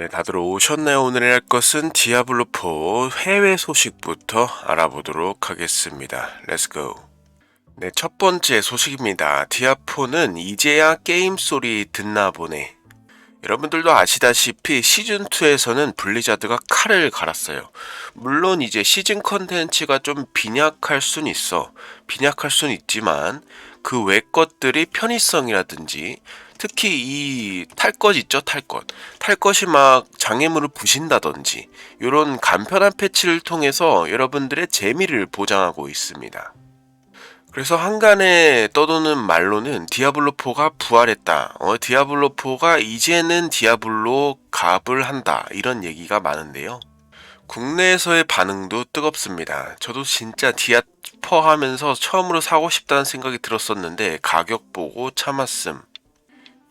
네, 다들 오셨나요? 오늘 할 것은 디아블로4 해외 소식부터 알아보도록 하겠습니다. 렛츠고. 네, 첫 번째 소식입니다. 디아4는 이제야 게임 소리 듣나 보네. 여러분들도 아시다시피 시즌2에서는 블리자드가 칼을 갈았어요. 물론 이제 시즌 컨텐츠가 좀 빈약할 순 있어. 빈약할 순 있지만 그 외 것들이 편의성이라든지 특히 이 탈 것 있죠, 탈 것. 탈 것이 막 장애물을 부신다든지 이런 간편한 패치를 통해서 여러분들의 재미를 보장하고 있습니다. 그래서 한간에 떠도는 말로는 디아블로4가 부활했다. 어, 디아블로4가 이제는 디아블로 갑을 한다. 이런 얘기가 많은데요. 국내에서의 반응도 뜨겁습니다. 저도 진짜 디아4 하면서 처음으로 사고 싶다는 생각이 들었었는데 가격 보고 참았음.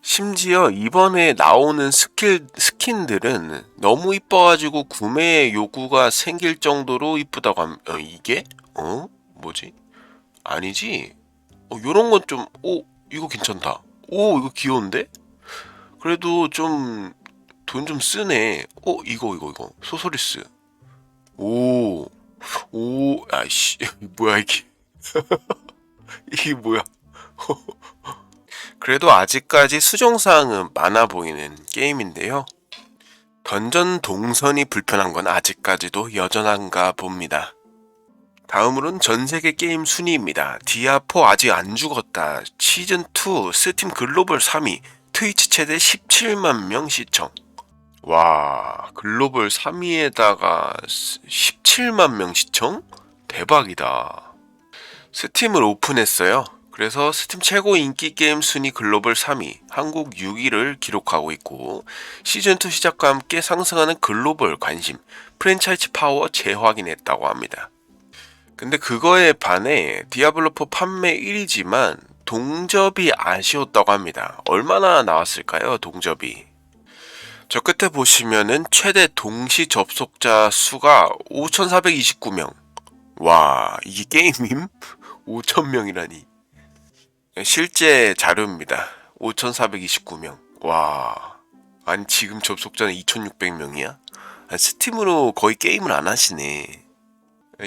심지어 이번에 나오는 스킬, 스킨들은 너무 이뻐가지고 구매 요구가 생길 정도로 이쁘다고 함, 어, 이게? 어? 뭐지? 아니지? 어, 요런 건 좀, 오, 이거 괜찮다. 오, 이거 귀여운데? 그래도 좀, 돈 좀 쓰네. 어, 이거, 이거, 이거. 소소리스. 오, 오, 아이씨. 뭐야, 이게. 이게 뭐야. 그래도 아직까지 수정사항은 많아 보이는 게임인데요. 던전 동선이 불편한 건 아직까지도 여전한가 봅니다. 다음으로는 전 세계 게임 순위입니다. 디아4 아직 안 죽었다. 시즌2 스팀 글로벌 3위. 트위치 최대 17만 명 시청. 와, 글로벌 3위에다가 17만 명 시청? 대박이다. 스팀을 오픈했어요. 그래서 스팀 최고 인기 게임 순위 글로벌 3위, 한국 6위를 기록하고 있고 시즌2 시작과 함께 상승하는 글로벌 관심, 프랜차이즈 파워 재확인했다고 합니다. 근데 그거에 반해 디아블로4 판매 1위지만 동접이 아쉬웠다고 합니다. 얼마나 나왔을까요, 동접이? 저 끝에 보시면은 최대 동시 접속자 수가 5,429명. 와, 이게 게임임? 5,000명이라니. 실제 자료입니다. 5,429명. 와. 아니, 지금 접속자는 2,600명이야? 스팀으로 거의 게임을 안 하시네.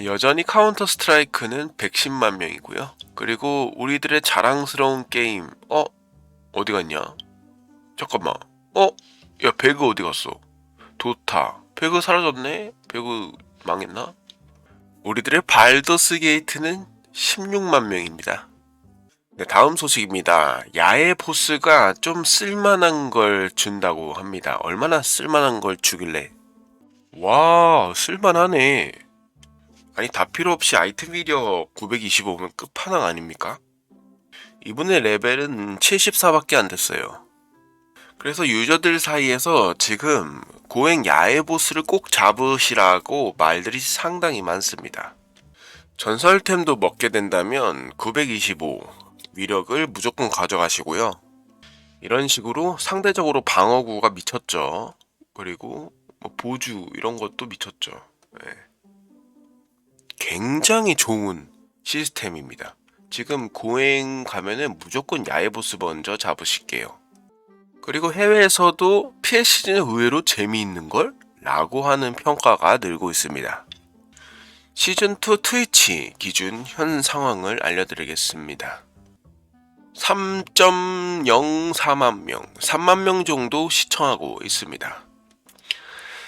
여전히 카운터 스트라이크는 110만 명이고요. 그리고 우리들의 자랑스러운 게임, 어? 어디 갔냐? 잠깐만. 어? 야, 배그 어디 갔어? 도타. 배그 사라졌네? 배그 망했나? 우리들의 발더스 게이트는 16만 명입니다. 네, 다음 소식입니다. 야외 보스가 좀 쓸만한 걸 준다고 합니다. 얼마나 쓸만한 걸 주길래? 와, 쓸만하네. 아니, 다 필요 없이 아이템 위력 925면 끝판왕 아닙니까? 이분의 레벨은 74밖에 안 됐어요. 그래서 유저들 사이에서 지금 고행 야외 보스를 꼭 잡으시라고 말들이 상당히 많습니다. 전설템도 먹게 된다면 925 위력을 무조건 가져가시고요. 이런 식으로 상대적으로 방어구가 미쳤죠. 그리고 뭐 보주 이런 것도 미쳤죠. 네. 굉장히 좋은 시스템입니다. 지금 고행 가면은 무조건 야외 보스 먼저 잡으실게요. 그리고 해외에서도 PS 시즌 의외로 재미있는 걸? 라고 하는 평가가 늘고 있습니다. 시즌2 트위치 기준 현 상황을 알려드리겠습니다. 3.04만 명, 3만 명 정도 시청하고 있습니다.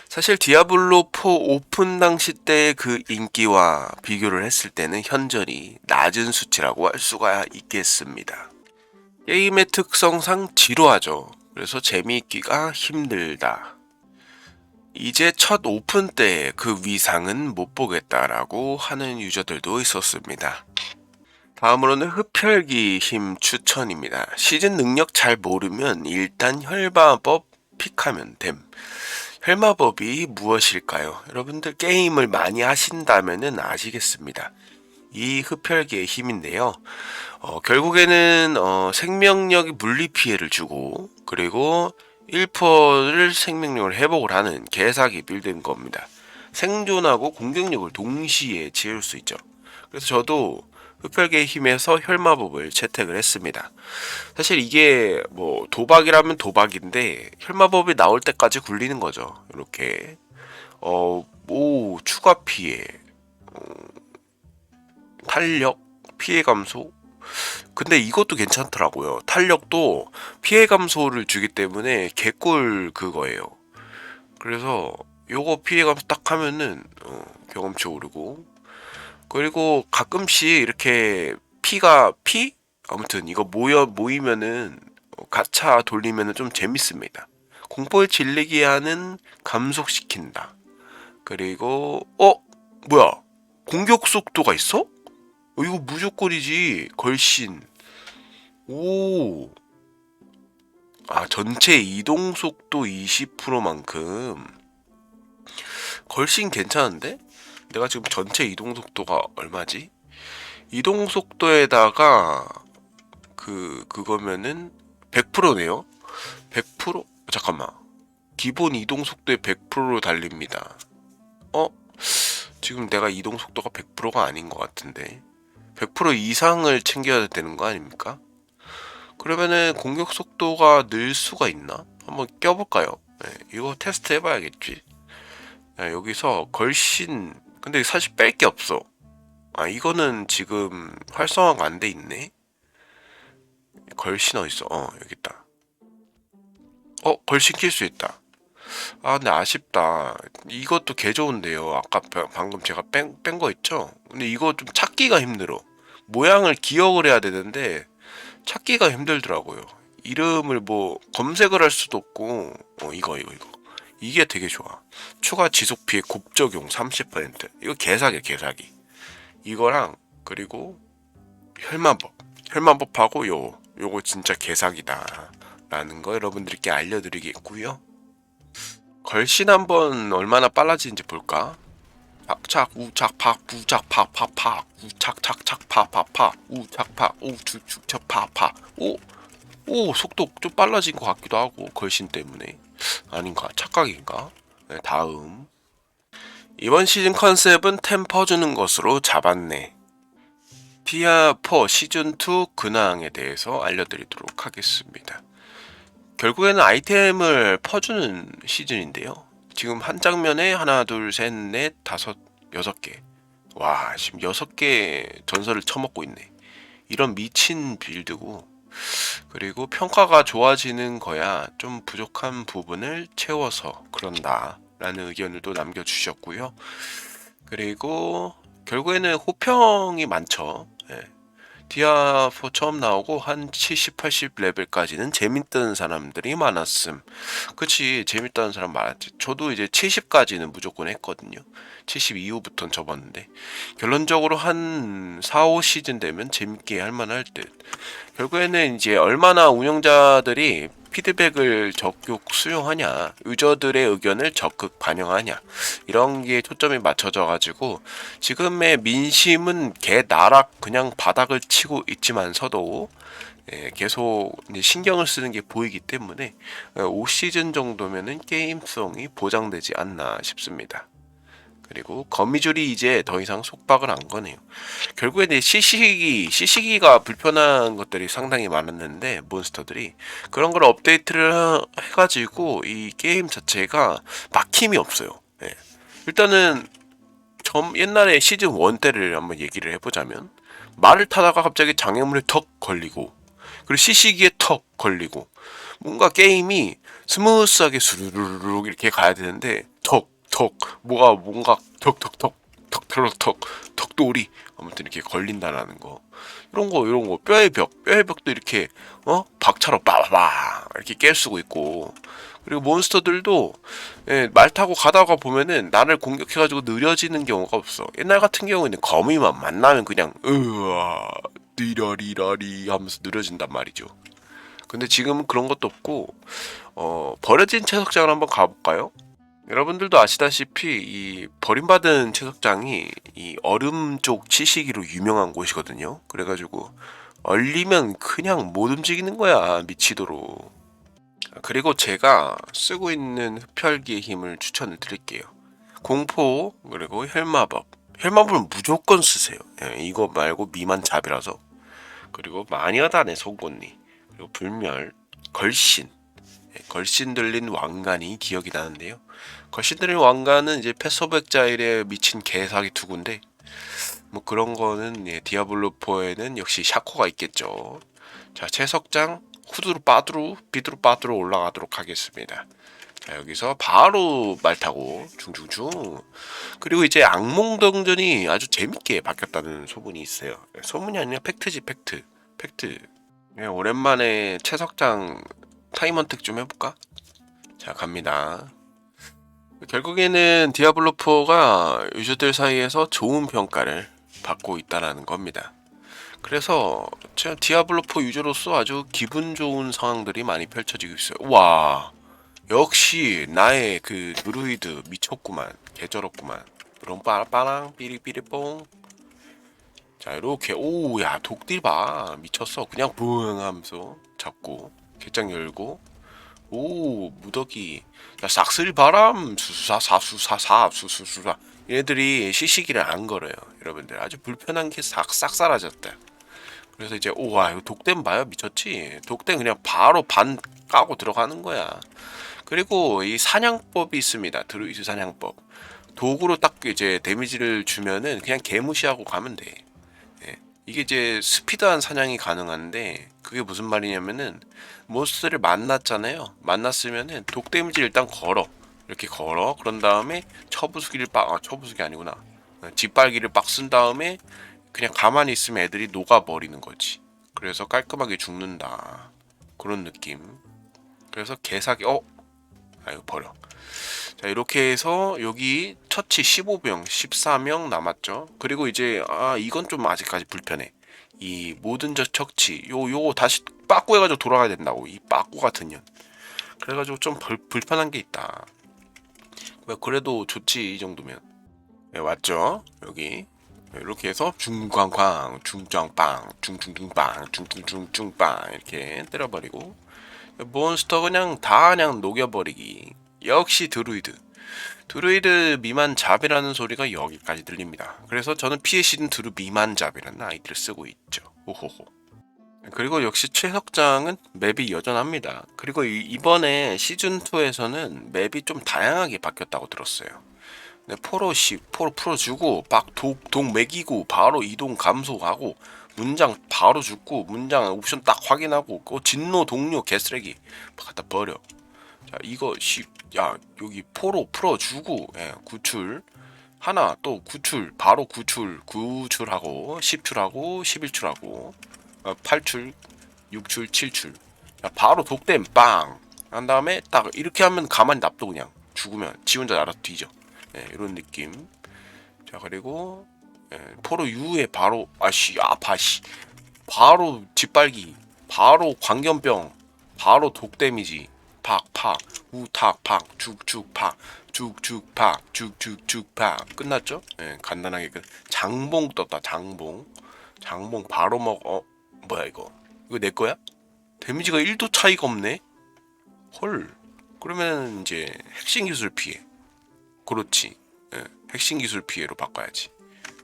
사실 디아블로 4 오픈 당시 때의 그 인기와 비교를 했을 때는 현저히 낮은 수치라고 할 수가 있겠습니다. 게임의 특성상 지루하죠. 그래서 재미있기가 힘들다. 이제 첫 오픈 때 그 위상은 못 보겠다라고 하는 유저들도 있었습니다. 다음으로는 흡혈기 힘 추천입니다. 시즌 능력 잘 모르면 일단 혈마법 픽하면 됨. 혈마법이 무엇일까요? 여러분들 게임을 많이 하신다면 아시겠습니다. 이 흡혈기의 힘인데요. 어, 결국에는 어, 생명력이 물리 피해를 주고 그리고 1%를 생명력을 회복을 하는 개사기 빌드인 겁니다. 생존하고 공격력을 동시에 지을 수 있죠. 그래서 저도 흡혈계의 힘에서 혈마법을 채택을 했습니다. 사실 이게 뭐 도박이라면 도박인데 혈마법이 나올 때까지 굴리는 거죠. 이렇게 어, 오 추가 피해, 어, 탄력, 피해 감소. 근데 이것도 괜찮더라고요. 탄력도 피해 감소를 주기 때문에 개꿀 그거예요. 그래서 요거 피해 감소 딱 하면은 어, 경험치 오르고 그리고 가끔씩 이렇게 피가 피 아무튼 이거 모여 모이면은 어, 가차 돌리면은 좀 재밌습니다. 공포를 질리게 하는 감속시킨다. 그리고 어 뭐야 공격 속도가 있어? 어, 이거 무조건이지 걸신. 오. 아 전체 이동 속도 20%만큼 걸신 괜찮은데? 내가 지금 전체 이동 속도가 얼마지? 이동 속도에다가 그 그거면은 100%네요. 100% 잠깐만. 기본 이동 속도의 100%로 달립니다. 어? 지금 내가 이동 속도가 100%가 아닌 것 같은데. 100% 이상을 챙겨야 되는 거 아닙니까? 그러면은 공격 속도가 늘 수가 있나? 한번 껴볼까요? 네, 이거 테스트 해봐야겠지. 야, 여기서 걸신 근데 사실 뺄 게 없어. 아 이거는 지금 활성화가 안 돼 있네. 걸신 어딨어? 어 여기 있다. 어 걸신 킬수 있다. 아 근데 아쉽다. 이것도 개 좋은데요. 아까 바- 방금 제가 뺀뺀거 있죠? 근데 이거 좀 찾기가 힘들어. 모양을 기억을 해야 되는데 찾기가 힘들더라고요. 이름을 뭐 검색을 할 수도 없고 어 이거 이거 이거 이게 되게 좋아. 추가 지속 피해 곱적용 30% 이거 개사기야 개사기. 이거랑 그리고 혈마법 혈마법하고 요 요거 진짜 개사기다. 라는 거 여러분들께 알려드리겠고요. 걸신 한번 얼마나 빨라지는지 볼까? 박착 우착 팍 부착 팍팍팍 우착 착착 파파파 우착 팍 우축축착 파파 오오 속도 좀 빨라진 것 같기도 하고 걸신 때문에 아닌가? 착각인가? 네, 다음. 이번 시즌 컨셉은 템퍼 주는 것으로 잡았네. 디아4 시즌 2 근황에 대해서 알려드리도록 하겠습니다. 결국에는 아이템을 퍼주는 시즌인데요. 지금 한 장면에 하나 둘 셋 넷 다섯 여섯 개 와 지금 여섯 개 전설을 쳐먹고 있네. 이런 미친 빌드고 그리고 평가가 좋아지는 거야. 좀 부족한 부분을 채워서 그런다 라는 의견을 또 남겨주셨고요. 그리고 결국에는 호평이 많죠. 예. 디아4 처음 나오고 한 70, 80 레벨까지는 재밌던 사람들이 많았음. 그치 재밌다는 사람 많았지. 저도 이제 70까지는 무조건 했거든요. 70 이후부터는 접었는데. 결론적으로 한 4, 5시즌 되면 재밌게 할 만할 듯 결국에는 이제 얼마나 운영자들이 피드백을 적극 수용하냐, 유저들의 의견을 적극 반영하냐, 이런 게 초점이 맞춰져 가지고 지금의 민심은 개 나락 그냥 바닥을 치고 있지만서도 예, 계속 신경을 쓰는 게 보이기 때문에 5시즌 정도면은 게임성이 보장되지 않나 싶습니다. 그리고 거미줄이 이제 더 이상 속박을 안 거네요. 결국에 이제 시시기, 시시기가 불편한 것들이 상당히 많았는데 몬스터들이 그런 걸 업데이트를 하- 해가지고 이 게임 자체가 막힘이 없어요. 예. 일단은 점 옛날에 시즌 1 때를 한번 얘기를 해보자면 말을 타다가 갑자기 장애물에 턱 걸리고 그리고 시시기에 턱 걸리고 뭔가 게임이 스무스하게 수르르르 이렇게 가야 되는데 턱, 턱, 뭐가 뭔가 턱, 턱, 턱, 턱, 턱, 턱, 턱돌이 아무튼 이렇게 걸린다라는 거 이런 거 이런 거 뼈의 벽, 뼈의 벽도 이렇게 어 박차로 빠바바 이렇게 깰 수고 있고 그리고 몬스터들도 예, 말 타고 가다가 보면은 나를 공격해가지고 느려지는 경우가 없어. 옛날 같은 경우에는 거미만 만나면 그냥 으아 느려리라리 하면서 느려진단 말이죠. 근데 지금은 그런 것도 없고 어, 버려진 채석장을 한번 가볼까요? 여러분들도 아시다시피 이 버림받은 채석장이 이 얼음 쪽 치시기로 유명한 곳이거든요. 그래가지고 얼리면 그냥 못 움직이는 거야 미치도록. 그리고 제가 쓰고 있는 흡혈기의 힘을 추천을 드릴게요. 공포 그리고 혈마법 헬마블은 무조건 쓰세요. 예, 이거 말고 미만 잡이라서. 그리고 마녀단의 송곳니, 그리고 불멸, 걸신, 예, 걸신 들린 왕관이 기억이 나는데요. 걸신 들린 왕관은 이제 패소백자일에 미친 개사기 투구인데 뭐 그런 거는 예, 디아블로4에는 역시 샤코가 있겠죠. 자, 채석장 후두루 빠두루 비두루 빠두루 올라가도록 하겠습니다. 자, 여기서 바로 말 타고 중중중. 그리고 이제 악몽동전이 아주 재밌게 바뀌었다는 소문이 있어요. 소문이 아니라 팩트지 팩트. 팩트. 예, 오랜만에 채석장 타임헌택 좀 해볼까? 자, 갑니다. 결국에는 디아블로4가 유저들 사이에서 좋은 평가를 받고 있다라는 겁니다. 그래서 제가 디아블로4 유저로서 아주 기분 좋은 상황들이 많이 펼쳐지고 있어요. 와, 역시 나의 그 드루이드 미쳤구만. 개쩔었구만. 롱빠라빠랑 삐리삐리뽕. 자, 이렇게 오, 야, 독딜 봐. 미쳤어. 그냥 부응 하면서 잡고 개장 열고 오, 무더기. 야, 싹쓸바람 수수사 사수사사 수수수사. 얘네들이 시시기를 안 걸어요. 여러분들 아주 불편한 게 싹싹 사라졌다. 그래서 이제 오와 이거 독댐 봐요 미쳤지 독댐 그냥 바로 반 까고 들어가는 거야 그리고 이 사냥법이 있습니다 드루이드 사냥법 도구로 딱 이제 데미지를 주면은 그냥 개무시하고 가면 돼 예. 이게 이제 스피드한 사냥이 가능한데 그게 무슨 말이냐면은 몬스터를 만났잖아요 만났으면은 독 데미지 일단 걸어 이렇게 걸어 그런 다음에 처부수기를 빡 아, 처부수기 아니구나 어, 짓빨기를 빡 쓴 다음에 그냥 가만히 있으면 애들이 녹아버리는 거지. 그래서 깔끔하게 죽는다. 그런 느낌. 그래서 개사기, 어? 아, 이거 버려. 자, 이렇게 해서 여기 처치 15병, 14명 남았죠. 그리고 이제, 아, 이건 좀 아직까지 불편해. 이 모든 저 척치, 요, 요 다시 빠꾸 해가지고 돌아가야 된다고. 이 빠꾸 같은 년. 그래가지고 좀 불, 불편한 게 있다. 그래도 좋지, 이 정도면. 네, 왔죠? 여기. 이렇게 해서 중광광, 중장빵, 중중중빵, 중중중중빵 이렇게 때려버리고 몬스터 그냥 다 그냥 녹여버리기. 역시 드루이드. 드루이드 미만 잡이라는 소리가 여기까지 들립니다. 그래서 저는 피해 시즌 드루 미만 잡이라는 아이디를 쓰고 있죠. 오호호. 그리고 역시 최석장은 맵이 여전합니다. 그리고 이- 이번에 시즌 2에서는 맵이 좀 다양하게 바뀌었다고 들었어요. 네, 포로씩 포로 풀어주고 막독독 매기고 바로 이동 감소하고 문장 바로 죽고 문장 옵션 딱 확인하고 그 진노 동료 개쓰레기 갖다 버려 자 이거 씨 야 여기 포로 풀어주고 예, 구출. 하나 또 구출 바로 구출 구출하고 10출하고 11출하고 어, 8출 6출 7출. 야, 바로 독댐 빵한 다음에 딱 이렇게 하면 가만히 납둬 그냥. 죽으면 지 혼자 알아서 뒤져. 예, 이런 느낌. 자 그리고 예, 포로 유에 바로 아씨 아파 씨. 바로 짓빨기. 바로 광견병. 바로 독 데미지. 팍팍 우탁 팍 죽죽 팍 죽죽 팍 죽죽죽 팍 끝났죠? 예, 간단하게 끝. 장봉 떴다 장봉 장봉 바로 먹어 뭐야 이거 이거 내 거야? 데미지가 1도 차이가 없네. 헐 그러면 이제 핵심 기술 피해 그렇지. 예, 핵심 기술 피해로 바꿔야지.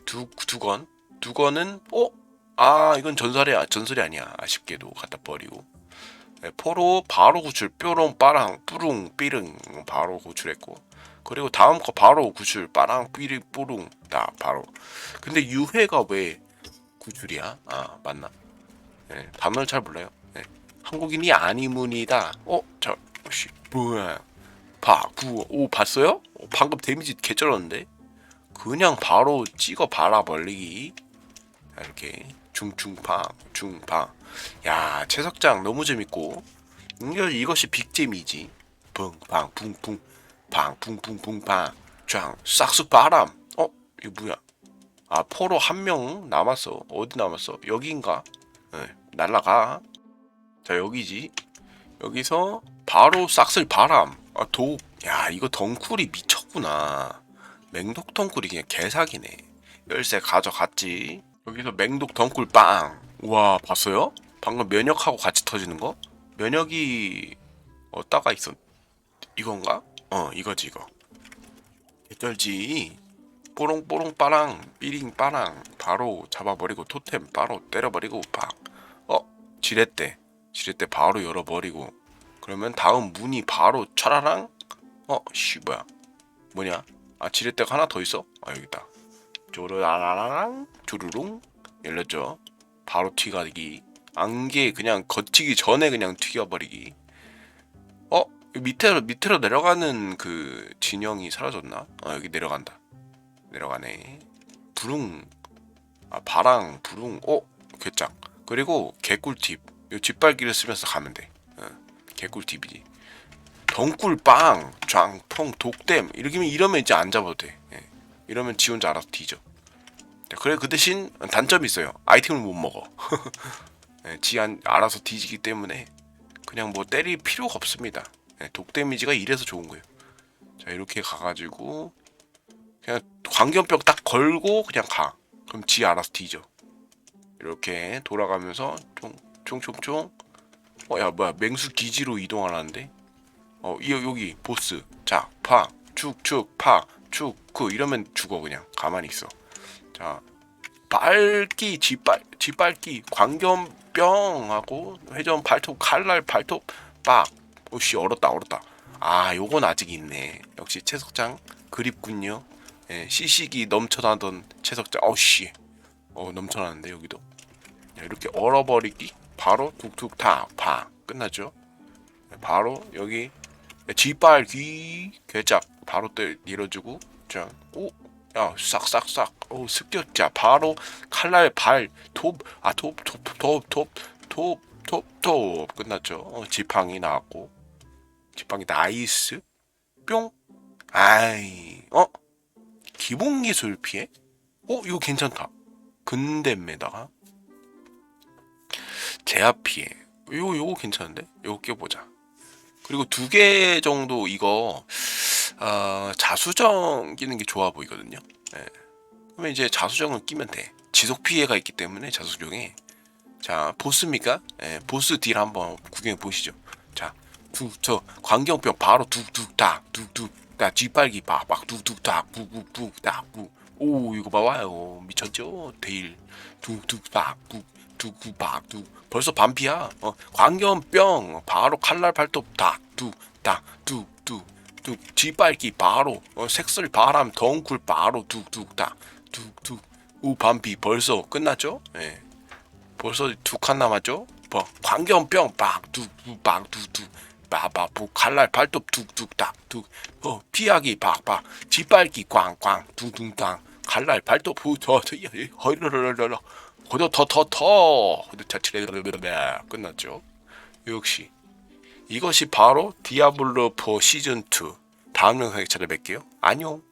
두 두건 두 건은 어? 아 이건 전설이 아- 전설이 아니야. 아쉽게도 갖다 버리고. 예, 포로 바로 구출 뾰롱 빠랑 뿌룽 삐릉 바로 구출했고 그리고 다음 거 바로 구출 빠랑 삐리 뿌룽 나 바로. 근데 유해가 왜 구출이야? 아 맞나? 예, 단어를 잘 몰라요. 예, 한국인이 아니문이다. 어? 저 씨, 뭐야? 봐, 구, 오 봤어요? 어, 방금 데미지 개쩔었는데 그냥 바로 찍어 발아 벌리기 자, 이렇게 중중파 중파. 야 채석장 너무 재밌고. 이거 이것이 빅잼이지. 붕방 붕붕. 방 붕붕붕방 쫙 싹둑 바람. 어? 이거 뭐야? 아 포로 한 명 남았어. 어디 남았어? 여기인가? 네, 날라가. 자 여기지. 여기서 바로 싹쓸 바람. 아, 도, 야, 이거 덩쿨이 미쳤구나. 맹독 덩쿨이 그냥 개사기네. 열쇠 가져갔지. 여기서 맹독 덩쿨 빵. 우와, 봤어요? 방금 면역하고 같이 터지는 거? 면역이 어디다가 있었, 이건가? 어, 이거지, 이거. 개쩔지. 뽀롱뽀롱 빠랑 삐링 빠랑 바로 잡아버리고 토템 바로 때려버리고 팍 어 지렛대 지렛대 바로 열어버리고 그러면 다음 문이 바로 차라랑 어 씨 뭐야 뭐냐 아 지렛대가 하나 더 있어 아 여기 있다 쪼르라라랑 주르룽 열렸죠. 바로 튀가기. 안개 그냥 거치기 전에 그냥 튀겨버리기. 어? 밑으로 밑으로 내려가는 그 진영이 사라졌나? 아 여기 내려간다. 내려가네. 부릉 아 바랑 부릉 어? 괴짝. 그리고 개꿀팁. 요 뒷발기를 쓰면서 가면 돼. 어, 개꿀팁이지. 덩굴 빵 짱통 독댐. 이러면 이러면 이제 안 잡아도 돼. 예. 이러면 지 혼자 알아서 뒤져. 자, 그래 그 대신 단점이 있어요. 아이템을 못 먹어. 예, 지 안, 알아서 뒤지기 때문에 그냥 뭐 때릴 필요가 없습니다. 예, 독 데미지가 이래서 좋은 거예요. 자 이렇게 가가지고 그냥 광견병 딱 걸고 그냥 가. 그럼 지 알아서 뒤져. 이렇게 돌아가면서 총총총총. 어야 뭐야 맹수 기지로 이동하라는데? 어 이, 여기 보스. 자 파. 축축 파 축그 이러면 죽어 그냥. 가만히 있어. 자 빨기 지빨 지빨기. 광견병하고 회전 발톱 칼날 발톱 빡. 오씨 얼었다 얼었다. 아 요건 아직 있네. 역시 채석장 그립군요. 예, 시식이 넘쳐나던 채석장. 어씨. 어 넘쳐나는데 여기도. 자, 이렇게 얼어버리기? 바로 툭툭 타파. 끝났죠? 네, 바로 여기. 지빨귀 괴작 바로 또 밀어주고 자, 오, 야, 싹싹싹, 오, 습격 자, 바로 칼날 발, 톱, 아, 톱, 톱, 톱, 톱, 톱, 톱, 톱, 끝났죠. 어, 지팡이 나왔고, 지팡이 나이스, 뿅, 아이, 어, 기본 기술 피해? 어, 이거 괜찮다. 근대에다가 제압 피해. 요, 요거 괜찮은데? 요거 껴보자. 그리고 두 개 정도 이거 어, 자수정 끼는 게 좋아 보이거든요. 예. 그러면 이제 자수정을 끼면 돼. 지속 피해가 있기 때문에 자수정에 자 보스입니까? 예, 보스 딜 한번 구경해 보시죠. 자, 두, 저 광경병 바로 둑둑닥 쥐빨기 박박 둑둑닥 북북북닥 북. 오 이거 봐봐요 미쳤죠? 데일 둑둑박 둑. 벌써 반피야. 어, 광견병 바로 칼날 발톱 닥둑닥둑둑 뚝 쥐빨기 바로 어, 색슬 바람 덩굴 바로 뚝뚝 우 반피 벌써 끝났죠? 예. 벌써 두 칸 남았죠? 뭐 광견병 빡뚝뚝빡 뚝뚝. 빠바부 칼날 발톱 뚝뚝 딱 뚝어 피하기 박박 쥐빨기 꽝꽝 둥둥땅 칼날 발톱 호더 터터터 호더 차치레 끝났죠? 역시 이것이 바로 디아블로 4 시즌 2 다음 영상에 찾아뵐게요. 안녕.